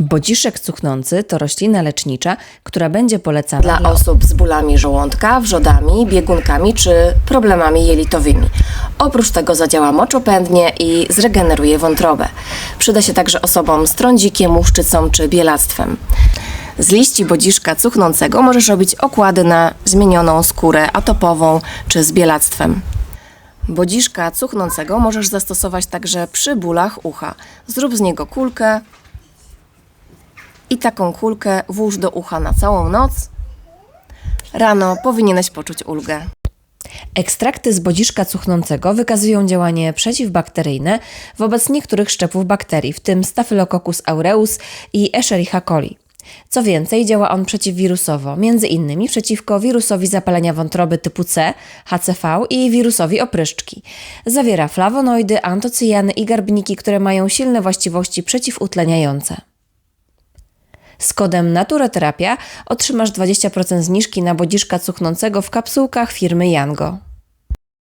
Bodziszek cuchnący to roślina lecznicza, która będzie polecana dla osób z bólami żołądka, wrzodami, biegunkami czy problemami jelitowymi. Oprócz tego zadziała moczopędnie i zregeneruje wątrobę. Przyda się także osobom z trądzikiem, łuszczycą czy bielactwem. Z liści bodziszka cuchnącego możesz robić okłady na zmienioną skórę atopową czy z bielactwem. Bodziszka cuchnącego możesz zastosować także przy bólach ucha. Zrób z niego kulkę i taką kulkę włóż do ucha na całą noc. Rano powinieneś poczuć ulgę. Ekstrakty z bodziszka cuchnącego wykazują działanie przeciwbakteryjne wobec niektórych szczepów bakterii, w tym Staphylococcus aureus i Escherichia coli. Co więcej, działa on przeciwwirusowo, między innymi przeciwko wirusowi zapalenia wątroby typu C, HCV i wirusowi opryszczki. Zawiera flawonoidy, antocyjany i garbniki, które mają silne właściwości przeciwutleniające. Z kodem Naturoterapia otrzymasz 20% zniżki na bodziszka cuchnącego w kapsułkach firmy Yango.